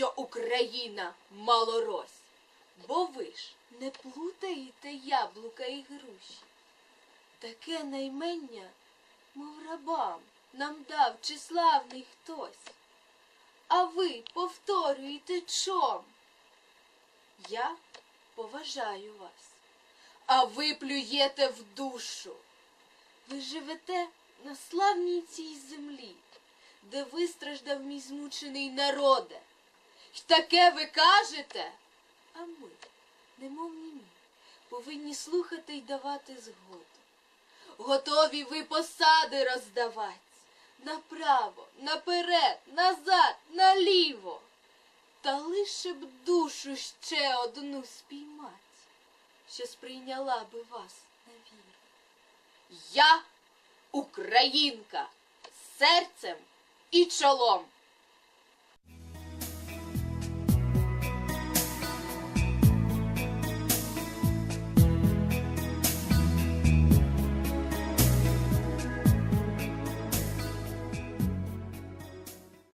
що Україна малорось. Бо ви ж не плутаєте яблука і груші. Таке наймення, мов рабам, нам дав числавний хтось. А ви повторюєте чом? Я поважаю вас, а ви плюєте в душу. Ви живете на славній цій землі, де вистраждав мій змучений народе. Й таке ви кажете, а ми, немов німі, повинні слухати й давати згоду. Готові ви посади роздавать направо, наперед, назад, наліво. Та лише б душу ще одну спіймать, що сприйняла би вас на віру. Я українка серцем і чолом.